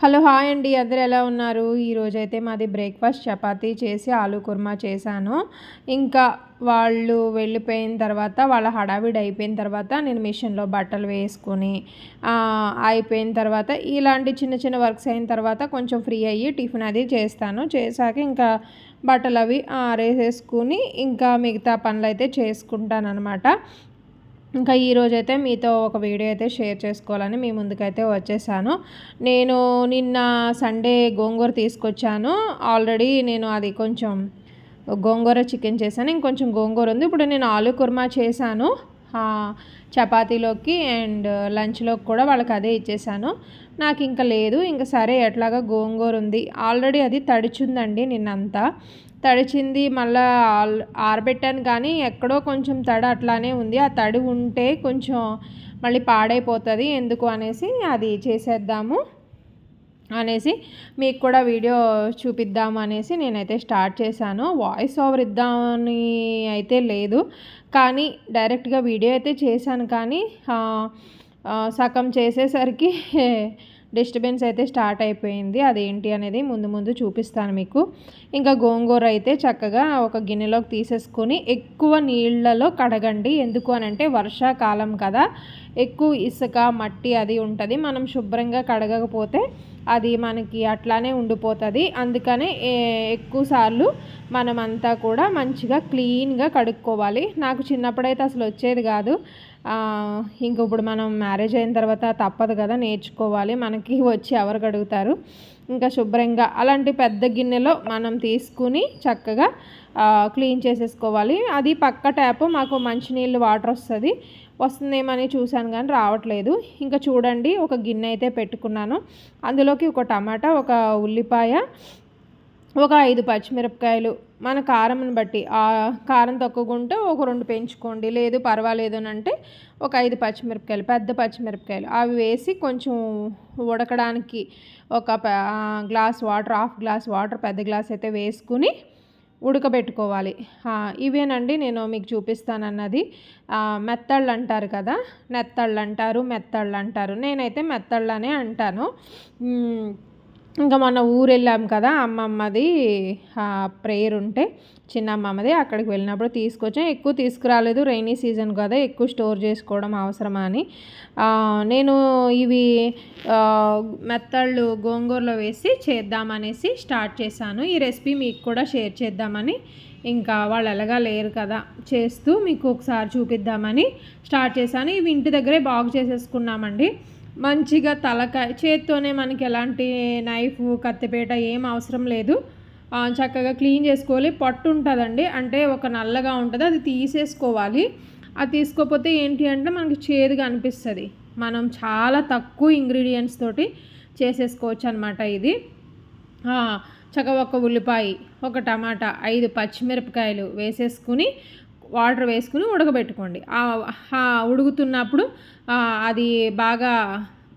Hello hi అండి. అందరు ఎలా ఉన్నారు? ఈరోజైతే మాది బ్రేక్ఫాస్ట్ చపాతీ చేసి ఆలు కుర్మా చేశాను. ఇంకా వాళ్ళు వెళ్ళిపోయిన తర్వాత వాళ్ళ హడావిడి అయిపోయిన తర్వాత నేను మిషన్లో బట్టలు వేసుకొని అయిపోయిన తర్వాత ఇలాంటి చిన్న చిన్న వర్క్స్ అయిన తర్వాత కొంచెం ఫ్రీ అయ్యి టిఫిన్ అది చేస్తాను. చేశాక ఇంకా బట్టలు అవి ఆరేసేసుకుని ఇంకా మిగతా పనులు అయితే చేసుకుంటాను అనమాట ఇంకా ఈరోజైతే మీతో ఒక వీడియో అయితే షేర్ చేసుకోవాలని మీ ముందుకైతే వచ్చేసాను. నేను నిన్న సండే గోంగూర తీసుకొచ్చాను. ఆల్రెడీ నేను అది కొంచెం గోంగూర చికెన్ చేశాను. ఇంకొంచెం గోంగూర ఉంది. ఇప్పుడు నేను ఆలు కుర్మా చేశాను. చపాతీలోకి అండ్ లంచ్లోకి కూడా వాళ్ళకి అదే ఇచ్చేసాను. నాకు ఇంకా లేదు. ఇంకా సరే ఎట్లాగా గోంగూర ఉంది. ఆల్రెడీ అది తడిచుందండి నిన్నంతా. తడిచింది మళ్ళీ ఆరబెట్టాను కానీ ఎక్కడో కొంచెం తడి అట్లానే ఉంది. ఆ తడి ఉంటే కొంచెం మళ్ళీ పాడైపోతుంది. ఎందుకు అనేసి అది చేసేద్దాము అనేసి మీకు కూడా వీడియో చూపిద్దాము అనేసి నేనైతే స్టార్ట్ చేశాను. వాయిస్ ఓవర్ ఇద్దామని అయితే లేదు. కానీ డైరెక్ట్గా వీడియో అయితే చేశాను కానీ సగం చేసేసరికి డిస్టర్బెన్స్ అయితే స్టార్ట్ అయిపోయింది. అదేంటి అనేది ముందు ముందు చూపిస్తాను మీకు. ఇంకా గోంగూర అయితే చక్కగా ఒక గిన్నెలోకి తీసేసుకొని ఎక్కువ నీళ్ళలో కడగండి. ఎందుకు అని అంటే వర్షాకాలం కదా. ఎక్కువ ఇసుక మట్టి అది ఉంటుంది. మనం శుభ్రంగా కడగకపోతే అది మనకి అట్లానే ఉండిపోతుంది. అందుకనే ఎక్కువ సార్లు మనమంతా కూడా మంచిగా క్లీన్గా కడుక్కోవాలి. నాకు చిన్నప్పుడైతే అసలు వచ్చేది కాదు. ఇంక ఇప్పుడు మనం మ్యారేజ్ అయిన తర్వాత తప్పదు కదా నేర్చుకోవాలి. మనకి వచ్చి ఎవరు కడుగుతారు? ఇంకా శుభ్రంగా అలాంటి పెద్ద గిన్నెలో మనం తీసుకుని చక్కగా క్లీన్ చేసేసుకోవాలి. అది పక్క ట్యాప్ మాకు మంచినీళ్ళు వాటర్ వస్తుంది. వస్తుందేమని చూశాను కానీ రావట్లేదు. ఇంకా చూడండి ఒక గిన్నె అయితే పెట్టుకున్నాను. అందులోకి ఒక టమాటా ఒక ఉల్లిపాయ ఒక ఐదు పచ్చిమిరపకాయలు. మన కారంని బట్టి ఆ కారం తక్కువకుంటే ఒక రెండు పెంచుకోండి. లేదు పర్వాలేదు అని అంటే ఒక ఐదు పచ్చిమిరపకాయలు పెద్ద పచ్చిమిరపకాయలు. అవి వేసి కొంచెం ఉడకడానికి ఒక glass water half glass water పెద్ద గ్లాస్ అయితే వేసుకుని ఉడకబెట్టుకోవాలి. ఇవేనండి నేను మీకు చూపిస్తానన్నది. మెత్తళ్ళు అంటారు కదా నెత్తళ్ళు అంటారు మెత్తళ్ళు అంటారు. నేనైతే మెత్తళ్ళనే అంటాను. ఇంకా మొన్న ఊరు వెళ్ళాం కదా అమ్మమ్మది ప్రేయర్ ఉంటే చిన్న అమ్మమ్మది అక్కడికి వెళ్ళినప్పుడు తీసుకొచ్చాం. ఎక్కువ తీసుకురాలేదు రైనీ సీజన్ కదా ఎక్కువ స్టోర్ చేసుకోవడం అవసరమా అని. నేను ఇవి మెత్తళ్ళు గోంగూరలో వేసి చేద్దామనేసి స్టార్ట్ చేశాను. ఈ రెసిపీ మీకు కూడా షేర్ చేద్దామని. ఇంకా వాళ్ళు ఎలాగా లేరు కదా చేస్తూ మీకు ఒకసారి చూపిద్దామని స్టార్ట్ చేశాను. ఇవి ఇంటి దగ్గరే బాగు చేసేసుకున్నామండి. మంచిగా తలకాయ చేత్తోనే మనకి ఎలాంటి నైఫ్ కత్తిపేట ఏం అవసరం లేదు. చక్కగా క్లీన్ చేసుకోవాలి. పట్టు ఉంటుందండి. అంటే ఒక నల్లగా ఉంటుంది. అది తీసేసుకోవాలి. అది తీసుకోకపోతే ఏంటి అంటే మనకి చేదుగా అనిపిస్తుంది. మనం చాలా తక్కువ ఇంగ్రీడియంట్స్ తోటి చేసేసుకోవచ్చు అనమాట ఇది. చక్కగా ఒక ఉల్లిపాయ ఒక టమాటా ఐదు పచ్చిమిరపకాయలు వేసేసుకుని వాటర్ వేసుకుని ఉడకబెట్టుకోండి. ఉడుకుతున్నప్పుడు అది బాగా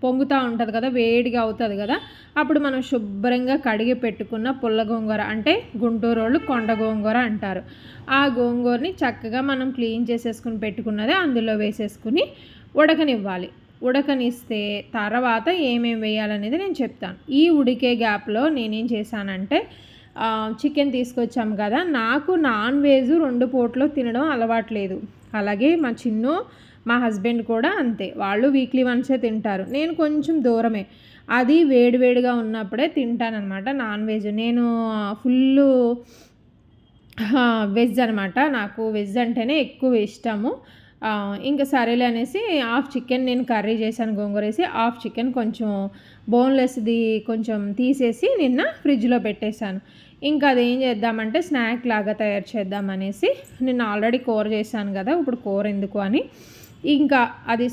పొంగుతూ ఉంటుంది కదా వేడిగా అవుతుంది కదా అప్పుడు మనం శుభ్రంగా కడిగి పెట్టుకున్న పుల్ల గోంగూర అంటే గుంటూరు వాళ్ళు కొండ గోంగూర అంటారు. ఆ గోంగూరని చక్కగా మనం క్లీన్ చేసేసుకుని పెట్టుకున్నదే అందులో వేసేసుకుని ఉడకనివ్వాలి. ఉడకనిస్తే తర్వాత ఏమేమి వేయాలనేది నేను చెప్తాను. ఈ ఉడికే గ్యాప్లో నేనేం చేశానంటే చికెన్ తీసుకొచ్చాం కదా. నాకు నాన్ వెజ్ రెండు పూటలో తినడం అలవాట్లేదు. అలాగే మా చిన్ను మా హస్బెండ్ కూడా అంతే. వాళ్ళు వీక్లీ వన్సే తింటారు. నేను కొంచెం దూరమే. అది వేడివేడిగా ఉన్నప్పుడే తింటానమాట నాన్ వెజ్. నేను ఫుల్ వెజ్ అనమాట. నాకు వెజ్ అంటేనే ఎక్కువ ఇష్టము. ఇంకా సరేలే అనేసి హాఫ్ చికెన్ నేను కర్రీ చేశాను గోంగూరేసి హాఫ్ చికెన్ కొంచెం బోన్లెస్ది కొంచెం తీసేసి నిన్న ఫ్రిడ్జ్లో పెట్టేశాను. ఇంకా అది ఏం చేద్దామంటే స్నాక్ లాగా తయారు చేద్దామనేసి నేను ఆల్రెడీ కూర చేశాను కదా ఇప్పుడు కూర ఎందుకు అని. ఇంకా అది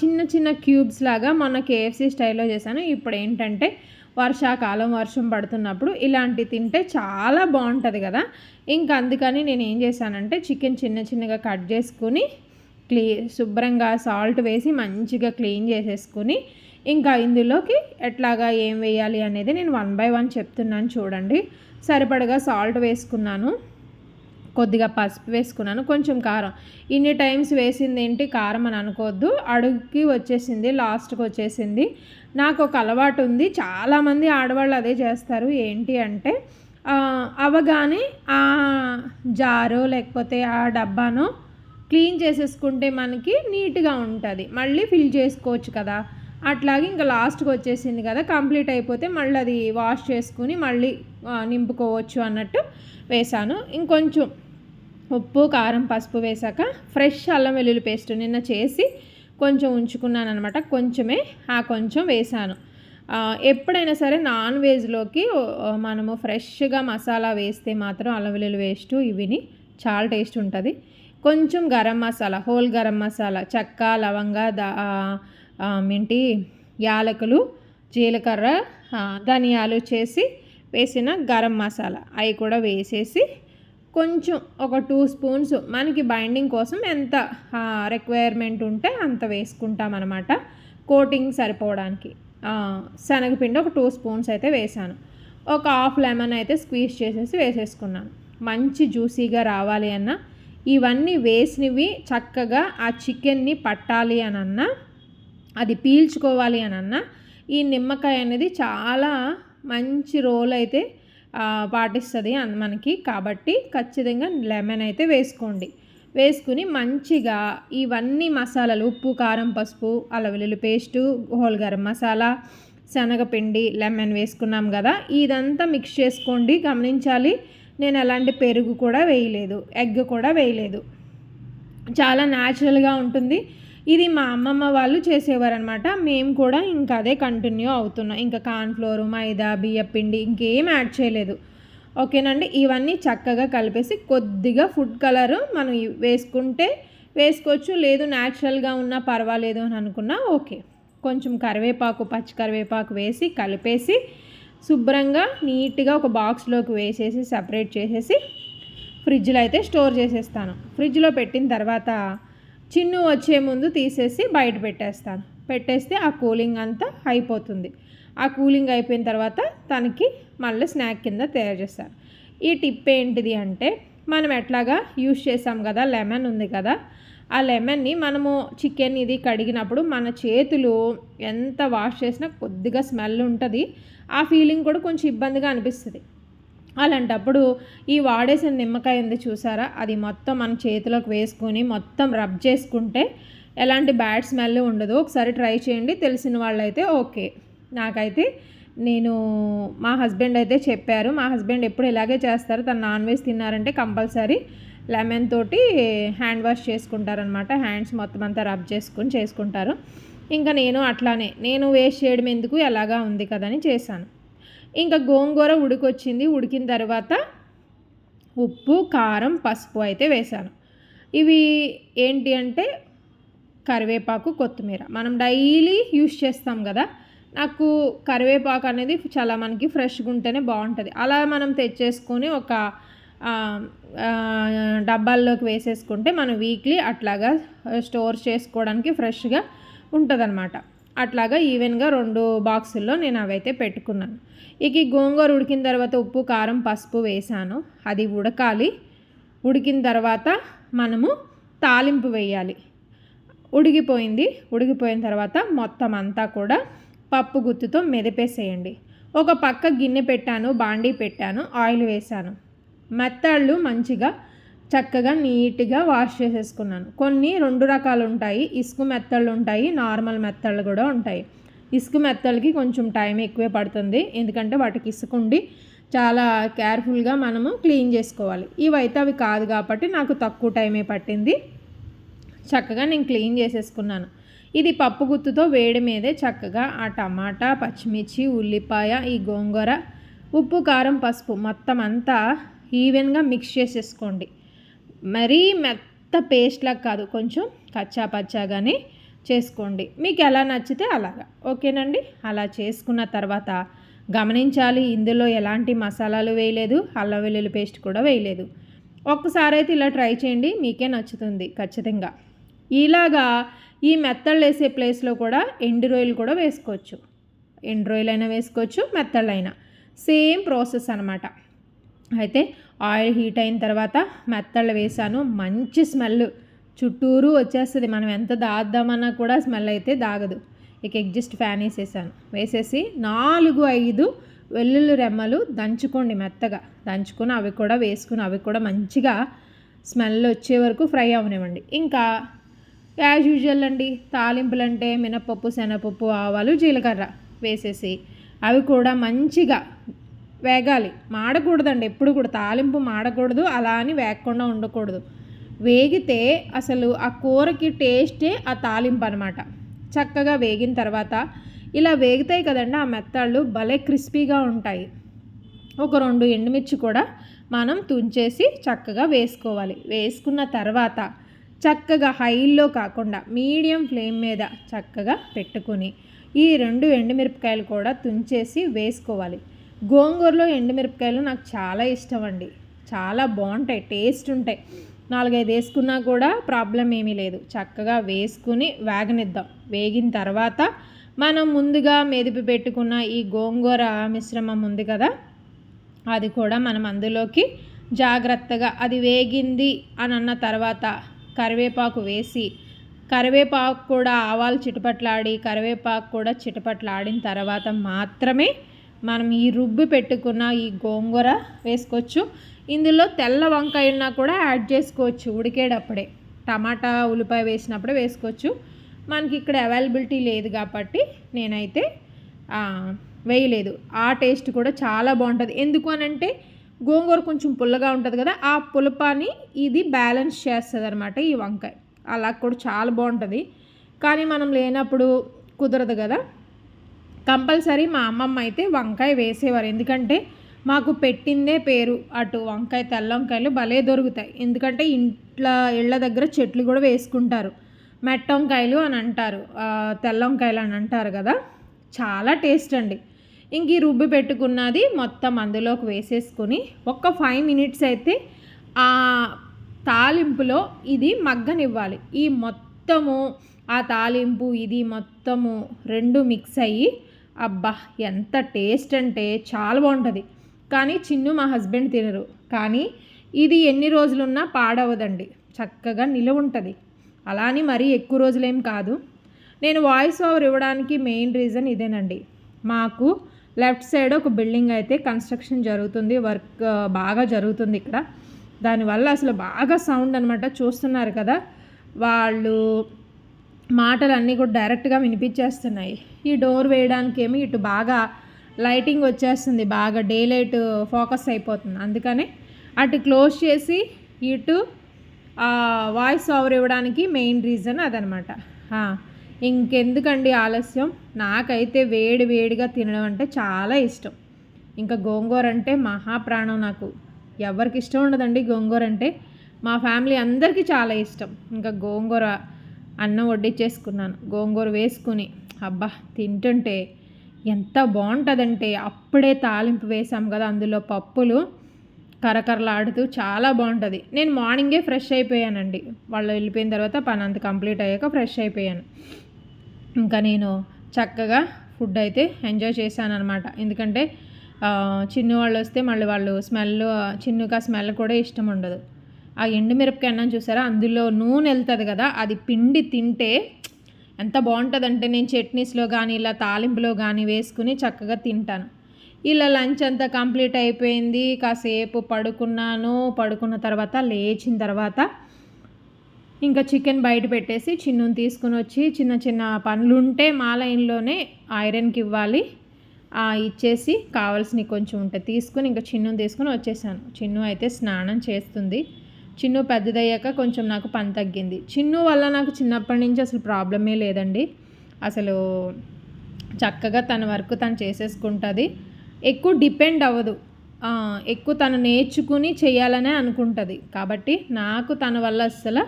చిన్న చిన్న క్యూబ్స్ లాగా మన కేఎఫ్సి స్టైల్లో చేశాను. ఇప్పుడు ఏంటంటే వర్షాకాలం వర్షం పడుతున్నప్పుడు ఇలాంటి తింటే చాలా బాగుంటుంది కదా. ఇంకా అందుకని నేను ఏం చేశానంటే చికెన్ చిన్న చిన్నగా కట్ చేసుకుని క్లీ శుభ్రంగా సాల్ట్ వేసి మంచిగా క్లీన్ చేసేసుకుని ఇంకా ఇందులోకి ఎట్లాగా ఏం వేయాలి అనేది నేను వన్ బై వన్ చెప్తున్నాను చూడండి. సరిపడగా సాల్ట్ వేసుకున్నాను. కొద్దిగా పసుపు వేసుకున్నాను. కొంచెం కారం. ఇన్ని టైమ్స్ వేసింది ఏంటి? కారం అని అనుకోవద్దు. అడుగుకి వచ్చేసింది లాస్ట్కి వచ్చేసింది. నాకు ఒక అలవాటు ఉంది. చాలామంది ఆడవాళ్ళు అదే చేస్తారు. ఏంటి అంటే అవగానే ఆ జారో లేకపోతే ఆ డబ్బానో క్లీన్ చేసేసుకుంటే మనకి నీట్గా ఉంటుంది. మళ్ళీ ఫిల్ చేసుకోవచ్చు కదా. అట్లాగే ఇంకా లాస్ట్కి వచ్చేసింది కదా కంప్లీట్ అయిపోతే మళ్ళీ అది వాష్ చేసుకుని మళ్ళీ నింపుకోవచ్చు అన్నట్టు వేసాను ఇంకొంచెం ఉప్పు కారం పసుపు వేసాక ఫ్రెష్ అల్లం వెల్లుల్లి పేస్ట్ నిన్న చేసి కొంచెం ఉంచుకున్నాను అనమాట కొంచెమే ఆ కొంచెం వేసాను ఎప్పుడైనా సరే నాన్ వెజ్లోకి మనము ఫ్రెష్గా మసాలా వేస్తే మాత్రం అల్లం వెల్లుల్లి వేస్ట్ ఇవిని చాలా టేస్ట్ ఉంటుంది. కొంచెం గరం మసాలా హోల్ గరం మసాలా చెక్క లవంగ దా ఏంటి యాలకులు జీలకర్ర ధనియాలు చేసి వేసిన గరం మసాలా. అవి కూడా వేసేసి కొంచెం ఒక టూ స్పూన్స్ మనకి బైండింగ్ కోసం ఎంత రిక్వైర్మెంట్ ఉంటే అంత వేసుకుంటాం అనమాట కోటింగ్ సరిపోవడానికి. శనగపిండి ఒక టూ స్పూన్స్ అయితే వేసాను. ఒక హాఫ్ లెమన్ అయితే స్క్వీజ్ చేసేసి వేసేసుకున్నాను. మంచి జ్యూసీగా రావాలి అన్న ఇవన్నీ వేసినవి చక్కగా ఆ చికెన్ని పట్టాలి అనన్నా అది పీల్చుకోవాలి అనన్నా ఈ నిమ్మకాయ అనేది చాలా మంచి రోల్ అయితే పాటిస్తుంది మనకి. కాబట్టి ఖచ్చితంగా లెమన్ అయితే వేసుకోండి. వేసుకుని మంచిగా ఇవన్నీ మసాలాలు ఉప్పు కారం పసుపు అల్లవెల్లుల్లి పేస్టు హోల్ గరం మసాలా శనగపిండి లెమన్ వేసుకున్నాం కదా. ఇదంతా మిక్స్ చేసుకోండి. గమనించాలి. నేను ఎలాంటి పెరుగు కూడా వేయలేదు ఎగ్ కూడా వేయలేదు. చాలా న్యాచురల్గా ఉంటుంది. ఇది మా అమ్మమ్మ వాళ్ళు చేసేవారు అనమాట మేము కూడా ఇంకా అదే కంటిన్యూ అవుతున్నాం. ఇంకా కార్న్ఫ్లోర్ మైదా బియ్య పిండి ఇంకేం యాడ్ చేయలేదు. ఓకేనండి? ఇవన్నీ చక్కగా కలిపేసి కొద్దిగా ఫుడ్ కలర్ మనం వేసుకుంటే వేసుకోవచ్చు. లేదు న్యాచురల్గా ఉన్నా పర్వాలేదు అని అనుకున్నా ఓకే. కొంచెం కరివేపాకు పచ్చి కరివేపాకు వేసి కలిపేసి శుభ్రంగా నీట్గా ఒక బాక్స్లోకి వేసేసి సపరేట్ చేసేసి ఫ్రిడ్జ్లో అయితే స్టోర్ చేసేస్తాను. ఫ్రిడ్జ్లో పెట్టిన తర్వాత చిన్ను వచ్చే ముందు తీసేసి బయట పెట్టేస్తాను. పెట్టేస్తే ఆ కూలింగ్ అంతా అయిపోతుంది. ఆ కూలింగ్ అయిపోయిన తర్వాత తనకి మళ్ళీ స్నాక్ కింద తయారు చేస్తాను ఈ టిప్ ఏంటిది అంటే మనం ఎట్లాగా యూస్ చేసాం కదా లెమన్ ఉంది కదా ఆ లెమన్ని మనము చికెన్ ఇది కడిగినప్పుడు మన చేతులు ఎంత వాష్ చేసినా కొద్దిగా స్మెల్ ఉంటుంది. ఆ ఫీలింగ్ కూడా కొంచెం ఇబ్బందిగా అనిపిస్తుంది. అలాంటప్పుడు ఈ వాడేసిన నిమ్మకాయ ఉంది చూసారా? అది మొత్తం మన చేతిలోకి వేసుకొని మొత్తం రబ్ చేసుకుంటే ఎలాంటి బ్యాడ్ స్మెల్ ఉండదు. ఒకసారి ట్రై చేయండి. తెలిసిన వాళ్ళైతే ఓకే. నాకైతే నేను మా హస్బెండ్ అయితే చెప్పారు. మా హస్బెండ్ ఎప్పుడు ఇలాగే చేస్తారు. తను నాన్ వెజ్ తిన్నారంటే కంపల్సరీ లెమన్ తోటి హ్యాండ్ వాష్ చేసుకుంటారనమాట హ్యాండ్స్ మొత్తం అంతా రబ్ చేసుకొని చేసుకుంటారు. ఇంకా నేను అట్లానే నేను వేస్ట్ చేయడం ఎందుకు? ఎలాగా ఉంది కదని చేశాను. ఇంకా గోంగూర ఉడికొచ్చింది ఉడికిన తర్వాత ఉప్పు కారం పసుపు అయితే వేసాను ఇవి ఏంటి అంటే కరివేపాకు కొత్తిమీర. మనం డైలీ యూస్ చేస్తాం కదా. నాకు కరివేపాకు అనేది చాలా మనకి ఫ్రెష్గా ఉంటేనే బాగుంటుంది. అలా మనం తెచ్చేసుకొని ఒక డబ్బాల్లోకి వేసేసుకుంటే మనం వీక్లీ అట్లాగా స్టోర్ చేసుకోవడానికి ఫ్రెష్గా ఉంటుందన్నమాట. అట్లాగా ఈవెన్గా రెండు బాక్సుల్లో నేను అవైతే పెట్టుకున్నాను. ఇక ఈ గోంగూర ఉడికిన తర్వాత ఉప్పు కారం పసుపు వేసాను. అది ఉడకాలి. ఉడికిన తర్వాత మనము తాలింపు వేయాలి. ఉడికిపోయింది. ఉడికిపోయిన తర్వాత మొత్తం అంతా కూడా పప్పు గుత్తుతో మెదిపేసేయండి. ఒక పక్క గిన్నె పెట్టాను బాండీ పెట్టాను ఆయిల్ వేసాను. మెత్తళ్ళు మంచిగా చక్కగా నీట్గా వాష్ చేసేసుకున్నాను. కొన్ని రెండు రకాలు ఉంటాయి. ఇసుక మెత్తళ్ళు ఉంటాయి నార్మల్ మెత్తళ్ళు కూడా ఉంటాయి. ఇసుక మెత్తలకి కొంచెం టైం ఎక్కువే పడుతుంది. ఎందుకంటే వాటికి ఇసుకుండి చాలా కేర్ఫుల్గా మనము క్లీన్ చేసుకోవాలి. ఇవైతే అవి కాదు కాబట్టి నాకు తక్కువ టైమే పట్టింది. చక్కగా నేను క్లీన్ చేసేసుకున్నాను. ఇది పప్పు గుత్తుతో వేడి మీదే చక్కగా ఆ టమాటా పచ్చిమిర్చి ఉల్లిపాయ ఈ గోంగూర ఉప్పు కారం పసుపు మొత్తం అంతా ఈవెన్గా మిక్స్ చేసేసుకోండి. మరీ మెత్త పేస్ట్లాగా కాదు కొంచెం కచ్చా పచ్చాగానే చేసుకోండి. మీకు ఎలా నచ్చితే అలాగా. ఓకేనండి? అలా చేసుకున్న తర్వాత గమనించాలి ఇందులో ఎలాంటి మసాలాలు వేయలేదు అల్లం వెల్లుల్లి పేస్ట్ కూడా వేయలేదు. ఒక్కసారి అయితే ఇలా ట్రై చేయండి మీకే నచ్చుతుంది ఖచ్చితంగా. ఇలాగా ఈ మెత్తళ్ళు వేసే ప్లేస్లో కూడా ఎండు రొయ్యలు కూడా వేసుకోవచ్చు. ఎండు రొయ్యలైనా అయినా వేసుకోవచ్చు మెత్తళ్ళైనా. సేమ్ ప్రాసెస్ అనమాట అయితే ఆయిల్ హీట్ అయిన తర్వాత మెత్తళ్ళు వేసాను మంచి స్మెల్. చుట్టూరు వచ్చేస్తుంది. మనం ఎంత దాద్దామన్నా కూడా స్మెల్ అయితే దాగదు. ఇక ఎగ్జిస్ట్ ఫ్యాన్ వేసేసాను. వేసేసి నాలుగు ఐదు వెల్లుల్లి రెమ్మలు దంచుకోండి మెత్తగా. దంచుకొని అవి కూడా వేసుకుని అవి కూడా మంచిగా స్మెల్ వచ్చే వరకు ఫ్రై అవనివ్వండి. ఇంకా యాజ్ యూజువల్ అండి తాలింపులు అంటే మినపప్పు శనగపప్పు ఆవాలు జీలకర్ర వేసేసి అవి కూడా మంచిగా వేగాలి. మాడకూడదండి. ఎప్పుడు కూడా తాలింపు మాడకూడదు. అలా అని వేగకుండా ఉండకూడదు. వేగితే అసలు ఆ కూరకి టేస్టే ఆ తాలింపు అనమాట చక్కగా వేగిన తర్వాత ఇలా వేగుతాయి కదండి ఆ మెత్తాళ్ళు భలే క్రిస్పీగా ఉంటాయి. ఒక రెండు ఎండుమిర్చి కూడా మనం తుంచేసి చక్కగా వేసుకోవాలి. వేసుకున్న తర్వాత చక్కగా హైలో కాకుండా మీడియం ఫ్లేమ్ మీద చక్కగా పెట్టుకుని ఈ రెండు ఎండుమిరపకాయలు కూడా తుంచేసి వేసుకోవాలి. గోంగూరలో ఎండుమిరపకాయలు నాకు చాలా ఇష్టం అండి చాలా బాగుంటాయి టేస్ట్ ఉంటాయి. నాలుగైదు వేసుకున్నా కూడా ప్రాబ్లం ఏమీ లేదు. చక్కగా వేసుకుని వేగనిద్దాం. వేగిన తర్వాత మనం ముందుగా మెదిపి పెట్టుకున్న ఈ గోంగూర మిశ్రమం ఉంది కదా అది కూడా మనం అందులోకి జాగ్రత్తగా అది వేగింది అని అన్న తర్వాత కరివేపాకు వేసి కరివేపాకు కూడా ఆవాలు చిటపట్లాడి కరివేపాకు కూడా చిటపట్లాడిన తర్వాత మాత్రమే మనం ఈ రుబ్బి పెట్టుకున్న ఈ గోంగూర వేసుకోవచ్చు. ఇందులో తెల్ల వంకాయ ఉన్నా కూడా యాడ్ చేసుకోవచ్చు ఉడికేటప్పుడే. టమాటా ఉల్లిపాయ వేసినప్పుడే వేసుకోవచ్చు. మనకి ఇక్కడ అవైలబిలిటీ లేదు కాబట్టి నేనైతే వేయలేదు. ఆ టేస్ట్ కూడా చాలా బాగుంటుంది. ఎందుకు అని అంటే గోంగూర కొంచెం పుల్లగా ఉంటుంది కదా ఆ పులపాని ఇది బ్యాలెన్స్ చేస్తుంది అనమాట ఈ వంకాయ. అలా కూడా చాలా బాగుంటుంది. కానీ మనం లేనప్పుడు కుదరదు కదా. కంపల్సరీ మా అమ్మమ్మ అయితే వంకాయ వేసేవారు. ఎందుకంటే మాకు పెట్టిందే పేరు అటు వంకాయ తెల్ల వంకాయలు భలే దొరుకుతాయి. ఎందుకంటే ఇంట్లో ఇళ్ళ దగ్గర చెట్లు కూడా వేసుకుంటారు. మెట్ట వంకాయలు అని అంటారు. తెల్ల వంకాయలు అని అంటారు కదా. చాలా టేస్ట్ అండి. ఇంక ఈ రుబ్బి పెట్టుకున్నది మొత్తం అందులోకి వేసేసుకొని ఒక్క ఫైవ్ మినిట్స్ అయితే ఆ తాలింపులో ఇది మగ్గనివ్వాలి. ఈ మొత్తము ఆ తాలింపు ఇది మొత్తము రెండు మిక్స్ అయ్యి అబ్బా ఎంత టేస్ట్ అంటే చాలా బాగుంటుంది. కానీ చిన్ను మా హస్బెండ్ తినరు. కానీ ఇది ఎన్ని రోజులున్నా పాడవదండి. చక్కగా నిలువ ఉంటుంది. అలా అని మరీ ఎక్కువ రోజులేం కాదు. నేను వాయిస్ ఓవర్ ఇవ్వడానికి మెయిన్ రీజన్ ఇదేనండి. మాకు లెఫ్ట్ సైడ్ ఒక బిల్డింగ్ అయితే కన్స్ట్రక్షన్ జరుగుతుంది. వర్క్ బాగా జరుగుతుంది ఇక్కడ. దానివల్ల అసలు బాగా సౌండ్ అనమాట చూస్తున్నారు కదా. వాళ్ళు మాటలన్నీ కూడా డైరెక్ట్గా వినిపించేస్తున్నాయి. ఈ డోర్ వేయడానికేమి ఇటు బాగా లైటింగ్ వచ్చేస్తుంది బాగా డే లైట్ ఫోకస్ అయిపోతుంది. అందుకనే అటు క్లోజ్ చేసి ఇటు వాయిస్ ఓవర్ ఇవ్వడానికి మెయిన్ రీజన్ అదనమాట. ఇంకెందుకండి ఆలస్యం? నాకైతే వేడి వేడిగా తినడం అంటే చాలా ఇష్టం. ఇంకా గోంగూర అంటే మహాప్రాణం నాకు. ఎవరికి ఇష్టం ఉండదండి గోంగూర అంటే. మా ఫ్యామిలీ అందరికీ చాలా ఇష్టం. ఇంకా గోంగూర అన్నం వడ్డించేసుకున్నాను గోంగూర వేసుకుని అబ్బా తింటుంటే ఎంత బాగుంటుందంటే అప్పుడే తాలింపు వేసాం కదా అందులో పప్పులు కరకరలాడుతూ చాలా బాగుంటుంది నేను మార్నింగే ఫ్రెష్ అయిపోయానండి. వాళ్ళు వెళ్ళిపోయిన తర్వాత పని అంత కంప్లీట్ అయ్యాక ఫ్రెష్ అయిపోయాను. ఇంకా నేను చక్కగా ఫుడ్ అయితే ఎంజాయ్ చేశాను అనమాట ఎందుకంటే చిన్ను వాళ్ళు వస్తే మళ్ళీ వాళ్ళు స్మెల్ చిన్నుగా స్మెల్ కూడా ఇష్టం ఉండదు. ఆ ఎండుమిరపకాయ అన్నం చూసారా? అందులో నూనె వెళ్తుంది కదా అది పిండి తింటే ఎంత బాగుంటుందంటే నేను చట్నీస్లో కానీ ఇలా తాలింపులో కానీ వేసుకుని చక్కగా తింటాను. ఇలా లంచ్ అంతా కంప్లీట్ అయిపోయింది కాసేపు పడుకున్నాను. పడుకున్న తర్వాత లేచిన తర్వాత ఇంకా చికెన్ బయట పెట్టేసి చిన్నుని తీసుకుని వచ్చి చిన్న చిన్న పనులు ఉంటే మా లైన్లోనే ఐరన్కి ఇవ్వాలి. ఇచ్చేసి కావాల్సినవి కొంచెం ఉంటే తీసుకుని ఇంకా చిన్నుని తీసుకుని వచ్చేసాను. చిన్ను అయితే స్నానం చేస్తుంది. చిన్ను పెద్దదయ్యాక కొంచెం నాకు పని తగ్గింది. చిన్ను వల్ల నాకు చిన్నప్పటి నుంచి అసలు ప్రాబ్లమే లేదండి. అసలు చక్కగా తన వర్క్ తను చేసేసుకుంటుంది. ఎక్కువ డిపెండ్ అవ్వదు. ఎక్కువ తను నేర్చుకుని చేయాలనే అనుకుంటుంది. కాబట్టి నాకు తన వల్ల అసలు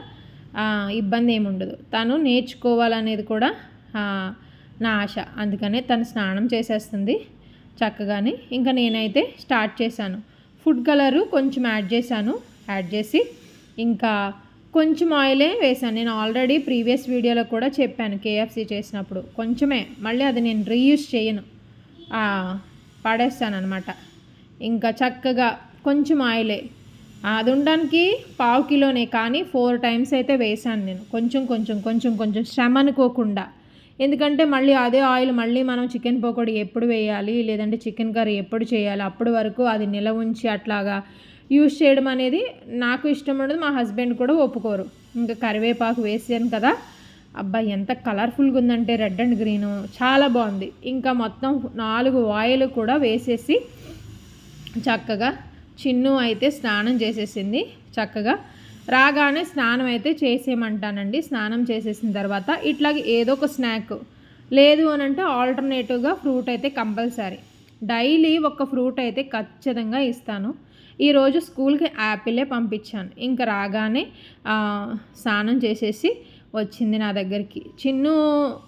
ఇబ్బంది ఏమి ఉండదు. తను నేర్చుకోవాలనేది కూడా నా ఆశ. అందుకనే తను స్నానం చేసేస్తుంది చక్కగానే. ఇంకా నేనైతే స్టార్ట్ చేశాను. ఫుడ్ కలరు కొంచెం యాడ్ చేశాను. యాడ్ చేసి ఇంకా కొంచెం ఆయిలే వేసాను నేను ఆల్రెడీ ప్రీవియస్ వీడియోలో కూడా చెప్పాను కేఎఫ్సి చేసినప్పుడు. కొంచెమే మళ్ళీ అది నేను రీయూస్ చేయను. పడేస్తాను అనమాట ఇంకా చక్కగా కొంచెం ఆయిలే. అది ఉండడానికి పావు కిలోనే కానీ ఫోర్ టైమ్స్ అయితే వేసాను నేను. కొంచెం కొంచెం కొంచెం కొంచెం శ్రమ అనుకోకుండా. ఎందుకంటే మళ్ళీ అదే ఆయిల్ మళ్ళీ మనం చికెన్ పకోడీ ఎప్పుడు వేయాలి లేదంటే చికెన్ కర్రీ ఎప్పుడు చేయాలి అప్పటి వరకు అది నిల ఉంచి అట్లాగా యూస్ చేయడం అనేది నాకు ఇష్టం ఉండదు మా హస్బెండ్ కూడా ఒప్పుకోరు. ఇంకా కరివేపాకు వేసాను కదా అబ్బాయి ఎంత కలర్ఫుల్గా ఉందంటే రెడ్ అండ్ గ్రీను చాలా బాగుంది. ఇంకా మొత్తం నాలుగు ఆయిల్ కూడా వేసేసి చక్కగా చిన్ను అయితే స్నానం చేసేసింది చక్కగా. రాగానే స్నానం అయితే చేసేయమంటానండి. స్నానం చేసేసిన తర్వాత ఇట్లాగే ఏదో ఒక స్నాక్ లేదు అని అంటే ఆల్టర్నేటివ్గా ఫ్రూట్ అయితే కంపల్సరీ. డైలీ ఒక ఫ్రూట్ అయితే ఖచ్చితంగా ఇస్తాను. ఈరోజు స్కూల్కి యాపిలే పంపించాను. ఇంకా రాగానే స్నానం చేసేసి వచ్చింది నా దగ్గరికి. చిన్ను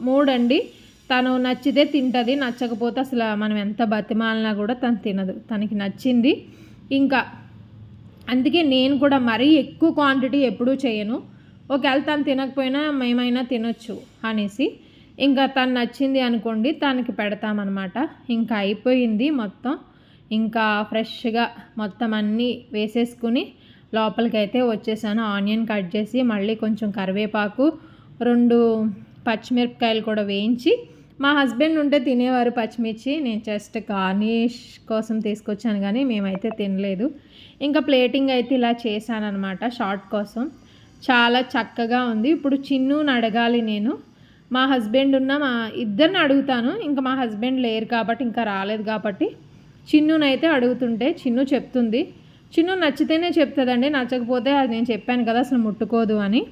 మూడండి. తను నచ్చితే తింటుంది నచ్చకపోతే అసలు మనం ఎంత బతిమాలినా కూడా తను తినదు. తనకి నచ్చింది. ఇంకా అందుకే నేను కూడా మరీ ఎక్కువ క్వాంటిటీ ఎప్పుడూ చేయను. ఒకవేళ తను తినకపోయినా మేమైనా తినొచ్చు అనేసి. ఇంకా తను నచ్చింది అనుకోండి తనకి పెడతామన్నమాట. ఇంకా అయిపోయింది మొత్తం. ఇంకా ఫ్రెష్గా మొత్తం అన్నీ వేసేసుకుని లోపలికి అయితే వచ్చేసాను. ఆనియన్ కట్ చేసి మళ్ళీ కొంచెం కరివేపాకు రెండు పచ్చిమిరపకాయలు కూడా వేయించి మా హస్బెండ్ ఉంటే తినేవారు పచ్చిమిర్చి. నేను జస్ట్ గార్నిష్ కోసం తీసుకొచ్చాను కానీ మేమైతే తినలేదు. ఇంకా ప్లేటింగ్ అయితే ఇలా చేశాను అనమాట షార్ట్ కోసం. చాలా చక్కగా ఉంది. ఇప్పుడు చిన్నుని అడగాలి నేను. మా హస్బెండ్ ఉన్న మా ఇద్దరిని అడుగుతాను. ఇంకా మా హస్బెండ్ లేరు కాబట్టి ఇంకా రాలేదు కాబట్టి చిన్నునైతే అడుగుతుంటే చిన్ను చెప్తుంది. చిన్ను నచ్చితేనే చెప్తుందండి నచ్చకపోతే అది నేను చెప్పాను కదా అసలు ముట్టుకోదు అని.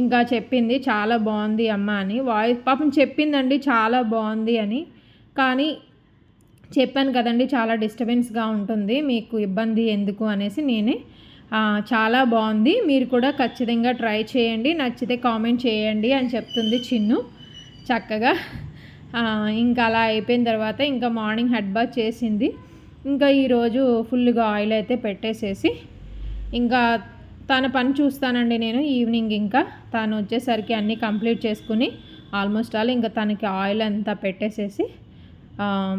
ఇంకా చెప్పింది చాలా బాగుంది అమ్మ అని. వాయిస్ పాపం చెప్పిందండి చాలా బాగుంది అని. కానీ చెప్పాను కదండి చాలా డిస్టర్బెన్స్గా ఉంటుంది మీకు ఇబ్బంది ఎందుకు అనేసి నేనే చాలా బాగుంది మీరు కూడా ఖచ్చితంగా ట్రై చేయండి నచ్చితే కామెంట్ చేయండి అని చెప్తుంది చిన్ను చక్కగా. ఇంకా అలా అయిపోయిన తర్వాత ఇంకా మార్నింగ్ హెడ్ బాత్ చేసింది. ఇంకా ఈరోజు ఫుల్గా ఆయిల్ అయితే పెట్టేసేసి ఇంకా తన పని చూస్తానండి నేను ఈవినింగ్ ఇంకా. తను వచ్చేసరికి అన్నీ కంప్లీట్ చేసుకుని ఆల్మోస్ట్ ఆల్ ఇంకా తనకి ఆయిల్ అంతా పెట్టేసేసి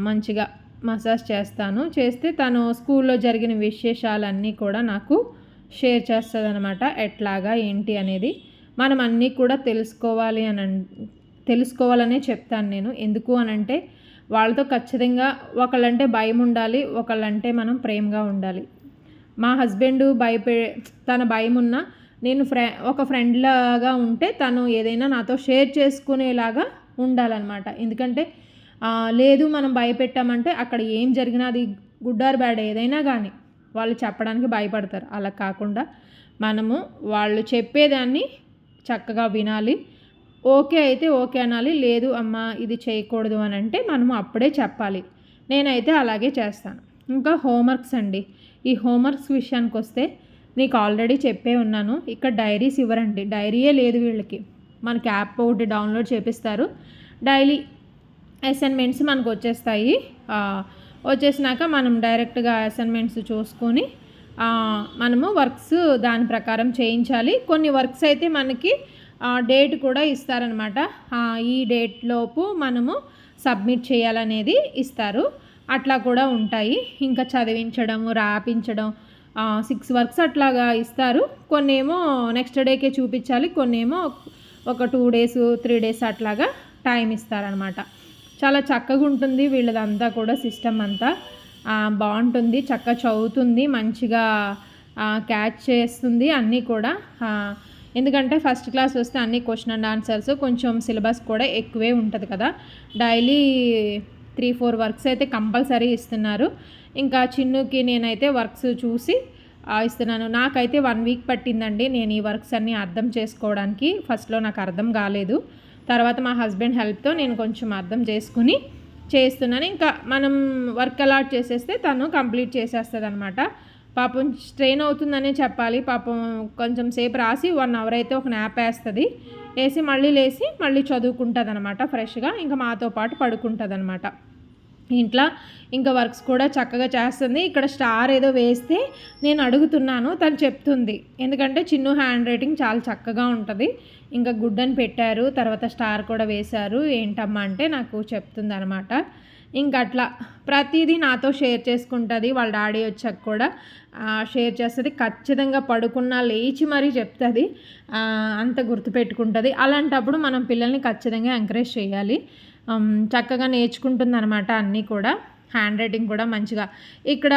మంచిగా మసాజ్ చేస్తాను. చేస్తే తను స్కూల్లో జరిగిన విశేషాలన్నీ కూడా నాకు షేర్ చేస్తుంది అనమాట ఎట్లాగా ఏంటి అనేది మనం అన్నీ కూడా తెలుసుకోవాలి అని తెలుసుకోవాలనే చెప్తాను నేను. ఎందుకు అనంటే వాళ్ళతో ఖచ్చితంగా ఒకళ్ళంటే భయం ఉండాలి ఒకళ్ళంటే మనం ప్రేమగా ఉండాలి. మా హస్బెండ్ భయపే తన భయం ఉన్న నేను ఫ్రె ఒక ఫ్రెండ్ లాగా ఉంటే తను ఏదైనా నాతో షేర్ చేసుకునేలాగా ఉండాలన్నమాట. ఎందుకంటే లేదు మనం భయపెట్టామంటే అక్కడ ఏం జరిగినా అది గుడ్ ఆర్ బ్యాడ్ ఏదైనా కానీ వాళ్ళు చెప్పడానికి భయపడతారు. అలా కాకుండా మనము వాళ్ళు చెప్పేదాన్ని చక్కగా వినాలి. ఓకే అయితే ఓకే అనాలి. లేదు అమ్మ ఇది చేయకూడదు అని అంటే మనము అప్పుడే చెప్పాలి. నేనైతే అలాగే చేస్తాను. ఇంకా హోంవర్క్స్ అండి. ఈ హోంవర్క్స్ విషయానికి వస్తే నీకు ఆల్రెడీ చెప్పే ఉన్నాను. ఇక్కడ డైరీస్ ఇవ్వరండి. డైరీయే లేదు వీళ్ళకి. మనకి యాప్ ఒకటి డౌన్లోడ్ చేపిస్తారు. డైలీ అసైన్మెంట్స్ మనకు వచ్చేస్తాయి. వచ్చేసినాక మనం డైరెక్ట్గా అసైన్మెంట్స్ చూసుకొని మనము వర్క్స్ దాని ప్రకారం చేయించాలి. కొన్ని వర్క్స్ అయితే మనకి డేట్ కూడా ఇస్తారనమాట. ఈ డేట్లోపు మనము సబ్మిట్ చేయాలనేది ఇస్తారు. అట్లా కూడా ఉంటాయి. ఇంకా చదివించడం రాపించడం సిక్స్ వర్క్స్ అట్లాగా ఇస్తారు. కొన్ని ఏమో నెక్స్ట్ డేకే చూపించాలి. కొన్ని ఏమో ఒక టూ డేస్ త్రీ డేస్ అట్లాగా టైం ఇస్తారనమాట. చాలా చక్కగా ఉంటుంది. వీళ్ళదంతా కూడా సిస్టమ్ అంతా. బాగుంటుంది. చక్కగా చదువుతుంది. మంచిగా క్యాచ్ చేస్తుంది అన్నీ కూడా. ఎందుకంటే ఫస్ట్ క్లాస్ వస్తే అన్ని క్వశ్చన్ అండ్ ఆన్సర్స్ కొంచెం సిలబస్ కూడా ఎక్కువే ఉంటుంది కదా. డైలీ త్రీ ఫోర్ వర్క్స్ అయితే కంపల్సరీ ఇస్తున్నారు. ఇంకా చిన్నుకి నేనైతే వర్క్స్ చూసి ఇస్తున్నాను. నాకైతే వన్ వీక్ పట్టిందండి నేను ఈ వర్క్స్ అన్నీ అర్థం చేసుకోవడానికి. ఫస్ట్లో నాకు అర్థం కాలేదు. తర్వాత మా హస్బెండ్ హెల్ప్తో నేను కొంచెం అర్థం చేసుకుని చేస్తున్నాను. ఇంకా మనం వర్క్ అలాట్ చేసేస్తే తను కంప్లీట్ చేసేస్తుంది అనమాట పాపం స్ట్రెయిన్ అవుతుందనే చెప్పాలి. పాపం కొంచెం సేపు రాసి వన్ అవర్ అయితే ఒక నాప్ వేస్తుంది. వేసి మళ్ళీ లేచి మళ్ళీ చదువుకుంటుంది అనమాట ఫ్రెష్గా. ఇంకా మాతో పాటు పడుకుంటుంది అనమాట ఇంట్లో ఇంకా వర్క్స్ కూడా చక్కగా చేస్తుంది. ఇక్కడ స్టార్ ఏదో వేస్తే నేను అడుగుతున్నాను. తను చెప్తుంది. ఎందుకంటే చిన్ను హ్యాండ్ రైటింగ్ చాలా చక్కగా ఉంటుంది. ఇంకా గుడ్డని పెట్టారు తర్వాత స్టార్ కూడా వేశారు. ఏంటమ్మా అంటే నాకు చెప్తుంది అనమాట ఇంకా అట్లా ప్రతిదీ నాతో షేర్ చేసుకుంటుంది వాళ్ళ డాడీ వచ్చాక కూడా షేర్ చేస్తుంది. ఖచ్చితంగా పడుకున్నా లేచి మరీ చెప్తుంది అంత గుర్తుపెట్టుకుంటుంది. అలాంటప్పుడు మనం పిల్లల్ని ఖచ్చితంగా ఎంకరేజ్ చేయాలి. చక్కగా నేర్చుకుంటుంది అనమాట అన్నీ కూడా. హ్యాండ్ రైటింగ్ కూడా మంచిగా. ఇక్కడ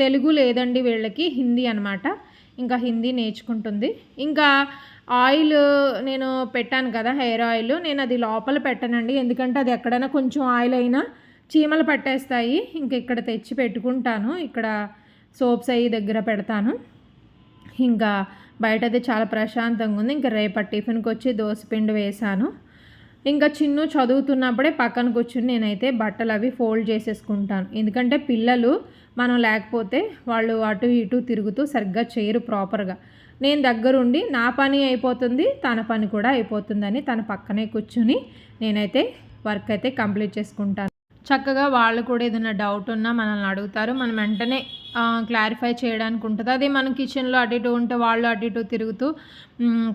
తెలుగు లేదండి వీళ్ళకి హిందీ అనమాట ఇంకా హిందీ నేర్చుకుంటుంది. ఇంకా ఆయిల్ నేను పెట్టాను కదా హెయిర్ ఆయిల్. నేను అది లోపల పెట్టనండి. ఎందుకంటే అది ఎక్కడైనా కొంచెం ఆయిల్ అయినా చీమలు పట్టేస్తాయి. ఇంక ఇక్కడ తెచ్చి పెట్టుకుంటాను. ఇక్కడ సోప్స్ అయ్యి దగ్గర పెడతాను. ఇంకా బయట అయితే చాలా ప్రశాంతంగా ఉంది. ఇంకా రేపటి టిఫిన్కి వచ్చి దోసపిండి వేశాను ఇంకా చిన్ను చదువుతున్నప్పుడే పక్కన కూర్చుని నేనైతే బట్టలు అవి ఫోల్డ్ చేసేసుకుంటాను. ఎందుకంటే పిల్లలు మనం లేకపోతే వాళ్ళు అటు ఇటు తిరుగుతూ సరిగ్గా చేయరు ప్రాపర్గా. నేను దగ్గరుండి నా పని అయిపోతుంది తన పని కూడా అయిపోతుందని తన పక్కనే కూర్చుని నేనైతే వర్క్ అయితే కంప్లీట్ చేసుకుంటాను. చక్కగా వాళ్ళు కూడా ఏదైనా డౌట్ ఉన్నా మనల్ని అడుగుతారు. మనం వెంటనే క్లారిఫై చేయడానికి ఉంటుంది. అదే మనం కిచెన్లో అటు ఇటు ఉంటే వాళ్ళు అటు ఇటు తిరుగుతూ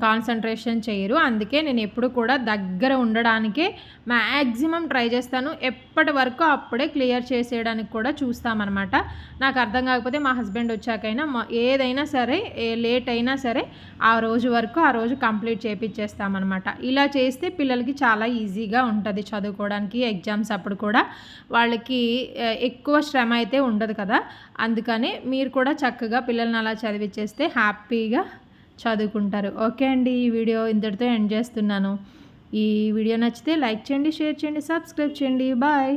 కాన్సన్ట్రేషన్ చేయరు. అందుకే నేను ఎప్పుడు కూడా దగ్గర ఉండడానికే మ్యాక్సిమం ట్రై చేస్తాను. ఎప్పటి వరకు అప్పుడే క్లియర్ చేసేయడానికి కూడా చూస్తామన్నమాట. నాకు అర్థం కాకపోతే మా హస్బెండ్ వచ్చాకైనా ఏదైనా సరే ఏ లేట్ అయినా సరే ఆ రోజు వరకు ఆ రోజు కంప్లీట్ చేపించేస్తామన్నమాట ఇలా చేస్తే పిల్లలకి చాలా ఈజీగా ఉంటుంది చదువుకోవడానికి ఎగ్జామ్స్ అప్పుడు కూడా. వాళ్ళకి ఎక్కువ శ్రమ అయితే ఉండదు కదా. అందుకని మీరు కూడా చక్కగా పిల్లల్ని అలా చదివించేస్తే హ్యాపీగా చదువుకుంటారు. ఓకే అండి ఈ వీడియో ఇంతటితో ఎండ్ చేస్తున్నాను. ఈ వీడియో నచ్చితే లైక్ చేయండి షేర్ చేయండి సబ్స్క్రైబ్ చేయండి. బాయ్.